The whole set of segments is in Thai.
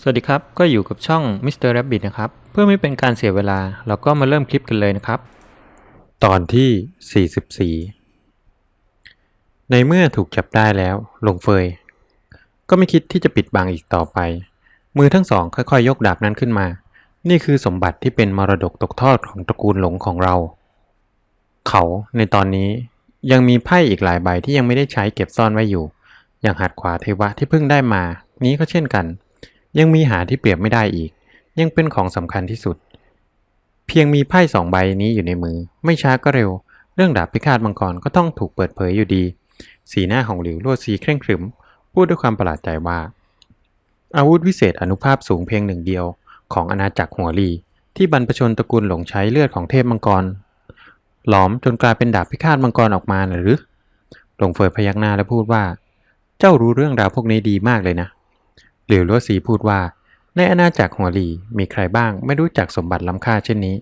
สวัสดีครับ ก็อยู่กับช่อง Mr. Rabbit นะครับ เพื่อไม่เป็นการเสียเวลา เราก็มาเริ่มคลิปกันเลยนะครับ ตอนที่ 44 ในเมื่อถูกจับได้แล้วลงเฟย ก็ไม่คิดที่จะปิดบังอีกต่อไป มือทั้งสองค่อยๆ ยกดาบนั้นขึ้นมา นี่คือสมบัติที่เป็นมรดกตกทอดของตระกูลหลงของเรา เขาในตอนนี้ยังมีไพ่อีกหลายใบที่ยังไม่ได้ใช้เก็บซ่อนไว้อยู่ อย่างหัดขวาเทวะที่เพิ่งได้มา นี้ก็เช่นกัน ยังมีหาที่เปรียบไม่ได้อีก ยังเป็นของสำคัญที่สุด เพียงมีไพ่สองใบนี้อยู่ในมือ ไม่ช้าก็เร็ว เรื่องดาบพิฆาตมังกรก็ต้องถูกเปิดเผยอยู่ดี สีหน้าของหลิวลวดซีเคร่งครึม พูดด้วยความประหลาดใจว่า อาวุธวิเศษอนุภาพสูงเพียงหนึ่งเดียว ของอาณาจักรหัวลี ที่บรรพชนตระกูลหลงใช้เลือดของเทพมังกร หลอมจนกลายเป็นดาบพิฆาตมังกรออกมาหรือหลงเฟยพยักหน้าและพูดว่า เจ้ารู้เรื่องราวพวกนี้ดีมากเลยนะ หลิวลัวซีพูดว่า ในอาณาจักรหัวหลีมีใครบ้างไม่รู้จักสมบัติล้ำค่าเช่นนี้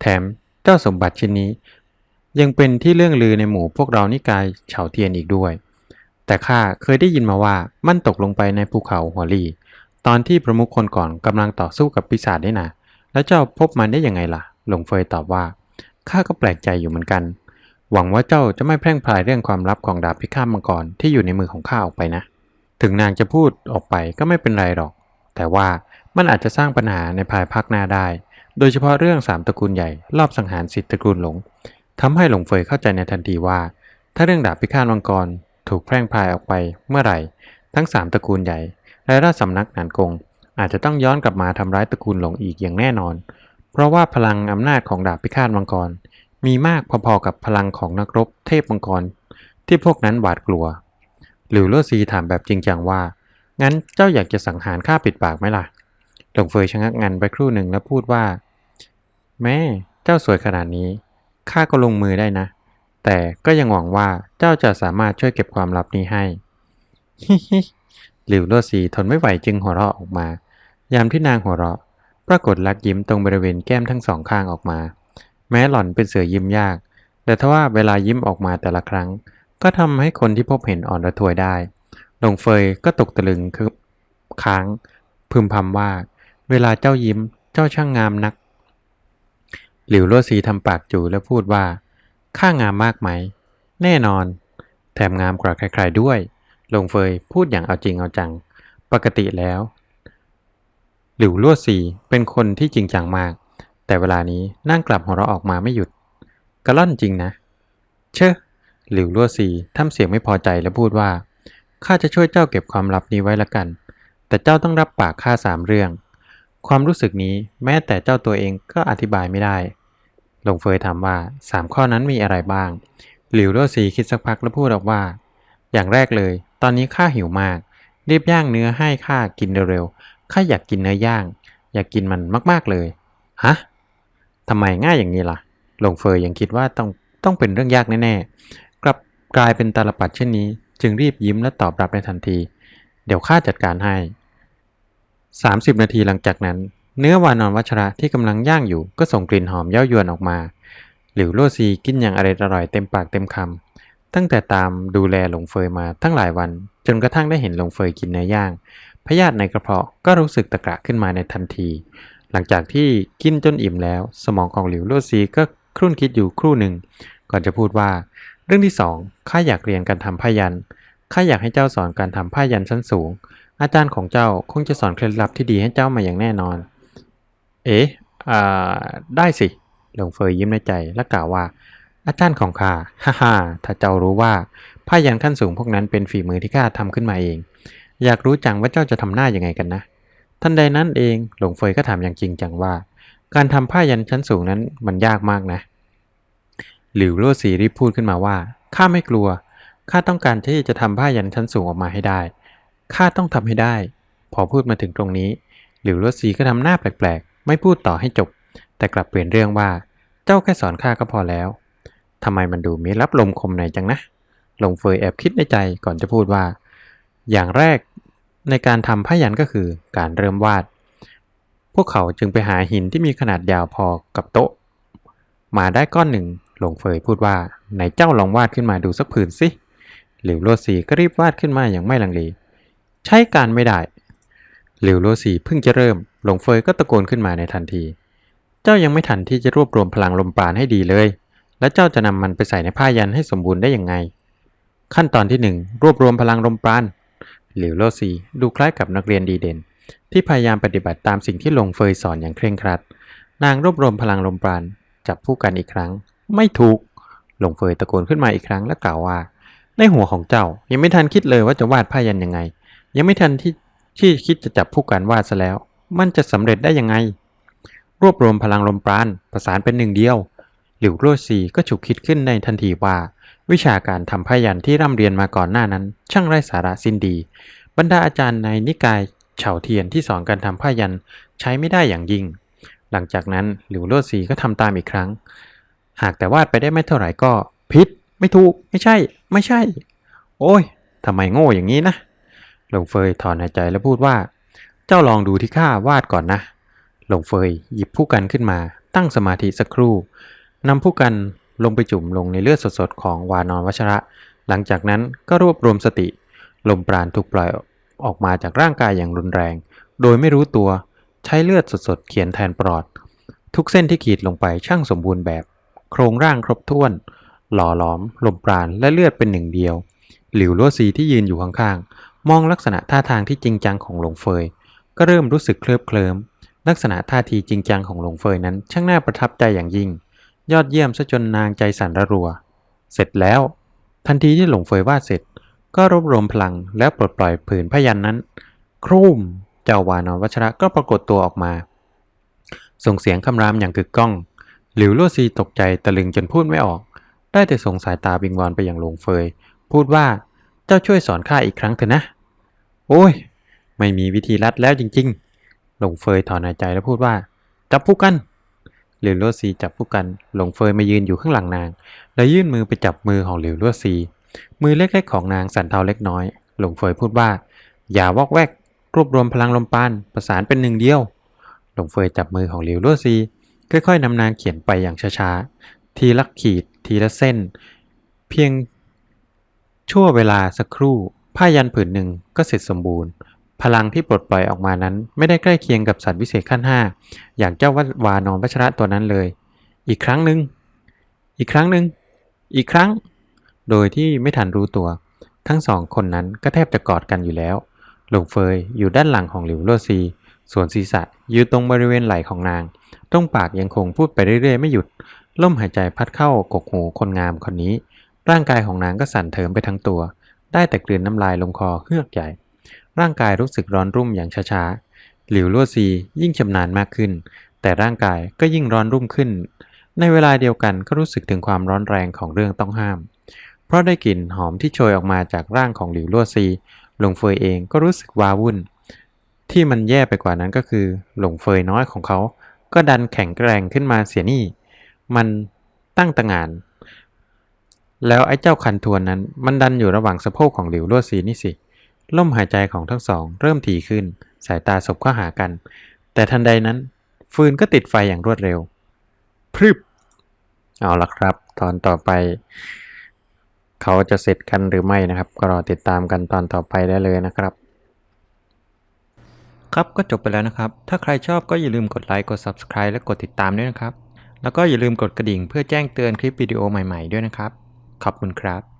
แถมเจ้าสมบัติชิ้นนี้ ยังเป็นที่เรื่องลือในหมู่พวกเรานิกายเฉาเทียนอีกด้วย แต่ข้าเคยได้ยินมาว่ามันตกลงไปในภูเขาหัวหลีตอนที่ประมุขคนก่อนกำลังต่อสู้กับปีศาจได้นะแล้วเจ้าพบมันได้ยังไงล่ะ หลงเฟยตอบว่าข้าก็แปลกใจอยู่เหมือนกัน หวังว่าเจ้าจะไม่แพร่งพรายเรื่องความลับของดาบพิฆาตมังกรที่อยู่ในมือของข้าออกไปนะ ถึงนางจะพูดออกไปก็ไม่เป็นไรหรอก แต่ว่ามันอาจจะสร้างปัญหาในภายภาคหน้าได้ โดยเฉพาะเรื่องสามตระกูลใหญ่รอบสังหารสิทธิตระกูลหลงทำให้หลงเฟยเข้าใจในทันทีว่า ถ้าเรื่องดาบพิฆาตมังกรถูกแพร่งพายออกไปเมื่อไหร่ ทั้งสามตระกูลใหญ่และราชสำนักหนานกง อาจจะต้องย้อนกลับมาทำร้ายตระกูลหลงอีกอย่างแน่นอน เพราะว่าพลังอำนาจของดาบพิฆาตมังกร มีมากพอๆกับพลังของนักรบเทพมังกร ที่พวกนั้นหวาดกลัว หลิวเล่อซีถามแบบจริงจังว่า งั้นเจ้าอยากจะสังหารข้าปิดปากไหมล่ะ หลงเฟยชะงักงันไปครู่หนึ่งแล้วพูดว่า แม่ เจ้าสวยขนาดนี้ข้าก็ลงมือได้นะ แต่ก็ยังหวังว่าเจ้าจะสามารถช่วยเก็บความลับนี้ให้ฮิฮิหลิวเล่อซีทนไม่ไหวจึงหัวเราะออกมา ยามที่นางหัวเราะ ปรากฏลักยิ้มตรงบริเวณแก้มทั้งสองข้างออกมา แม้หล่อนเป็นเสือยิ้มยาก แต่ทว่าเวลายิ้มออกมาแต่ละครั้ง ก็ทำให้คนที่พบเห็นอ่อนระทวยได้ หลงเฟยก็ตกตะลึงคือค้าง พึมพำว่า เวลาเจ้ายิ้มเจ้าช่างงามนัก หลิวโลวซีทำปากจู่และพูดว่า ข้างามมากไหม แน่นอน แถมงามกว่าใครๆด้วย หลงเฟยพูดอย่างเอาจริงเอาจัง ปกติแล้ว หลิวลวดซีเป็นคนที่จริงจังมาก แต่เวลานี้นั่งกลับหัวเราะออกมาไม่หยุดกระล่อนจริงนะ เชอะ หลิวลั่วซีทำเสียงไม่พอใจและพูดว่าข้าจะช่วยเจ้าเก็บความลับนี้ไว้ละกัน แต่เจ้าต้องรับปากข้าสามเรื่อง ความรู้สึกนี้แม้แต่เจ้าตัวเองก็อธิบายไม่ได้ หลงเฟยถามว่าสามข้อนั้นมีอะไรบ้าง หลิวลั่วซีคิดสักพักแล้วพูดออกว่า อย่างแรกเลย ตอนนี้ข้าหิวมาก รีบย่างเนื้อให้ข้ากินเร็วๆ ข้าอยากกินเนื้อย่าง อยากกินมันมากๆเลย ฮะทำไมง่ายอย่างนี้ล่ะ หลงเฟยยังคิดว่าต้องต้องเป็นเรื่องยากแน่ๆ กลายเป็นตาลปัดเช่นนี้ จึงรีบยิ้มและตอบรับในทันที เดี๋ยวข้าจัดการให้ 30 นาทีหลังจากนั้น เนื้อวานอนวัชระที่กำลังย่างอยู่ก็ส่งกลิ่นหอมเย้ายวนออกมา หลิวโลซีกินอย่างอร่อยอร่อยเต็มปากเต็มคำตั้งแต่ตามดูแลหลงเฟยมาทั้งหลายวัน จนกระทั่งได้เห็นหลงเฟยกินเนื้อย่างพยาธิในกระเพาะก็รู้สึกตะกระขึ้นมาในทันที หลังจากที่กินจนอิ่มแล้ว สมองของหลิวโลซีก็ครุ่นคิดอยู่ครู่หนึ่งก่อนจะพูดว่า เรื่องที่สองข้าอยากเรียนการทำผ้ายัน ข้าอยากให้เจ้าสอนการทำผ้ายันชั้นสูง อาจารย์ของเจ้าคงจะสอนเคล็ดลับที่ดีให้เจ้ามาอย่างแน่นอน เอ๊ะได้สิ หลงเฟยยิ้มในใจและกล่าวว่า อาจารย์ของข้า ฮ่าฮ่าถ้าเจ้ารู้ว่าผ้ายันขั้นสูงพวกนั้นเป็นฝีมือที่ข้าทำขึ้นมาเอง อยากรู้จังว่าเจ้าจะทำหน้ายังไงกันนะทันใดนั้นเอง หลงเฟยก็ถามอย่างจริงจังว่า การทำผ้ายันชั้นสูงนั้นมันยากมากนะ หลิวโลสีรีบพูดขึ้นมาว่า ข้าไม่กลัว ข้าต้องการที่จะทำผ้ายันชั้นสูงออกมาให้ได้ ข้าต้องทำให้ได้ พอพูดมาถึงตรงนี้ หลิวโลสีก็ทำหน้าแปลกๆ ไม่พูดต่อให้จบ แต่กลับเปลี่ยนเรื่องว่า เจ้าแค่สอนข้าก็พอแล้วทำไมมันดูมีรับลมคมในจังนะหลงเฟยแอบคิดในใจก่อนจะพูดว่า อย่างแรกในการทำผ้ายันก็คือการเริ่มวาด พวกเขาจึงไปหาหินที่มีขนาดยาวพอกับโต๊ะ มาได้ก้อนหนึ่ง หลงเฟยพูดว่าไหนเจ้าลองวาดขึ้นมาดูสักผืนสิหลิวโลซีก็รีบวาดขึ้นมาอย่างไม่ลังเลใช้การไม่ได้หลิวโลสีเพิ่งจะเริ่ม หลงเฟยก็ตะโกนขึ้นมาในทันที เจ้ายังไม่ทันที่จะรวบรวมพลังลมปราณให้ดีเลย และเจ้าจะนำมันไปใส่ในผ้ายันให้สมบูรณ์ได้ยังไง ขั้นตอนที่หนึ่งรวบรวมพลังลมปราณหลิวโลซีดูคล้ายกับนักเรียนดีเด่น ที่พยายามปฏิบัติตามสิ่งที่หลงเฟยสอนอย่างเคร่งครัด นางรวบรวมพลังลมปราณจับผู้กันอีกครั้ง ไม่ถูก หลงเฟยตะโกนขึ้นมาอีกครั้งและกล่าวว่า ในหัวของเจ้ายังไม่ทันคิดเลยว่าจะวาดผ้ายันยังไง ยังไม่ทันที่ที่คิดจะจับผู้กันวาดซะแล้ว มันจะสำเร็จได้ยังไง รวบรวมพลังลมปราณประสานเป็นหนึ่งเดียว หลิวโรซีก็ฉุกคิดขึ้นในทันทีว่า วิชาการทำผ้ายันที่ร่ำเรียนมาก่อนหน้านั้น ช่างไร้สาระสิ้นดี บรรดาอาจารย์ในนิกายเฉาเทียนที่สอนการทำผ้ายันใช้ไม่ได้อย่างยิ่งหลังจากนั้นหลิวโรซีก็ทำตามอีกครั้ง หากแต่วาดไปได้ไม่เท่าไหร่ก็ผิด ไม่ถูก ไม่ใช่ ไม่ใช่ โอ้ยทำไมโง่อย่างนี้นะหลงเฟยถอนหายใจแล้วพูดว่า เจ้าลองดูที่ข้าวาดก่อนนะหลงเฟยหยิบผู้กันขึ้นมา ตั้งสมาธิสักครู่นำผู้กันลงไปจุ่มลงในเลือดสดๆของวานอนวัชระ หลังจากนั้นก็รวบรวมสติ ลมปราณถูกปล่อยออกมาจากร่างกายอย่างรุนแรง โดยไม่รู้ตัวใช้เลือดสดๆเขียนแทนปลอด ทุกเส้นที่ขีดลงไปช่างสมบูรณ์แบบ โครงร่างครบถ้วน หล่อหลอม ลมปราณและเลือดเป็นหนึ่งเดียว หลิวลัวซีที่ยืนอยู่ข้างๆ มองลักษณะท่าทางที่จริงจังของหลงเฟย ก็เริ่มรู้สึกเคลิบเคลิ้มลักษณะท่าทีจริงจังของหลงเฟยนั้น ช่างน่าประทับใจอย่างยิ่ง ยอดเยี่ยมซะจนนางใจสั่นระรัว เสร็จแล้ว ทันทีที่หลงเฟยวาดเสร็จ ก็รวบรวมพลังแล้วปลดปล่อยผืนพยันนั้น ครูมเจ้าวานอนวัชระก็ปรากฏตัวออกมา ส่งเสียงคำรามอย่างกึกก้อง หลิวลั่วซีตกใจตะลึงจนพูดไม่ออก ได้แต่ส่งสายตาวิงวอนไปยังหลงเฟย พูดว่าเจ้าช่วยสอนข้าอีกครั้งเถอะนะ โอ้ย ไม่มีวิธีลัดแล้วจริงๆ หลงเฟยถอนหายใจแล้วพูดว่า จับผู้กันหลิวลั่วซีจับผู้กัน หลงเฟยมายืนอยู่ข้างหลังนาง แล้วยื่นมือไปจับมือของหลิวลั่วซี มือเล็กๆของนางสั่นเทาเล็กน้อย หลงเฟยพูดว่า อย่าวอกแวก รวบรวมพลังลมปานประสานเป็นหนึ่งเดียว หลงเฟยจับมือของหลิวลั่วซี ค่อยๆนำนางเขียนไปอย่างช้าๆ ทีละขีด ทีละเส้น เพียงชั่วเวลาสักครู่ ผ้ายันผืนหนึ่งก็เสร็จสมบูรณ์ พลังที่ปลดปล่อยออกมานั้น ไม่ได้ใกล้เคียงกับสัตว์วิเศษขั้นห้าอย่างเจ้าวัดวานอนวัชระตัวนั้นเลย อีกครั้งหนึ่ง อีกครั้งหนึ่ง อีกครั้ง โดยที่ไม่ทันรู้ตัว ทั้งสองคนนั้นก็แทบจะกอดกันอยู่แล้ว หลงเฟยอยู่ด้านหลังของหลิวโลซี ส่วนศีรษะอยู่ตรงบริเวณไหล่ของนาง ตรงปากยังคงพูดไปเรื่อยๆไม่หยุด ลมหายใจพัดเข้ากกหูคนงามคนนี้ ร่างกายของนางก็สั่นเทิมไปทั้งตัว ได้แต่กลืนน้ำลายลงคอเฮือกใหญ่ ร่างกายรู้สึกร้อนรุ่มอย่างช้าๆ หลิวลั่วซียิ่งชำนาญมากขึ้น แต่ร่างกายก็ยิ่งร้อนรุ่มขึ้น ในเวลาเดียวกันก็รู้สึกถึงความร้อนแรงของเรื่องต้องห้าม เพราะได้กลิ่นหอมที่โชยออกมาจากร่างของหลิวลั่วซีหลงเฟยเองก็รู้สึกวาวุ่น ที่มันแย่ไปกว่านั้นก็คือ หลงเฟยน้อยของเขา ก็ดันแข็งแกร่งขึ้นมาเสียนี่ มันตั้งตางาน แล้วไอ้เจ้าคันทวนนั้น มันดันอยู่ระหว่างสะโพกของหลิวลั่วซีนี่สิ ลมหายใจของทั้งสอง เริ่มถี่ขึ้น สายตาสบเข้าหากัน แต่ทันใดนั้น ฟืนก็ติดไฟอย่างรวดเร็ว พรึบ เอาละครับ ตอนต่อไป เขาจะเสร็จกันหรือไม่นะครับ ก็รอติดตามกันตอนต่อไปได้เลยนะครับ ครับก็จบไปแล้วนะครับ ถ้าใครชอบก็อย่าลืมกดไลค์กด Subscribe และกดติดตามด้วยนะครับ แล้วก็อย่าลืมกดกระดิ่งเพื่อแจ้งเตือนคลิปวิดีโอใหม่ๆด้วยนะครับ ขอบคุณครับ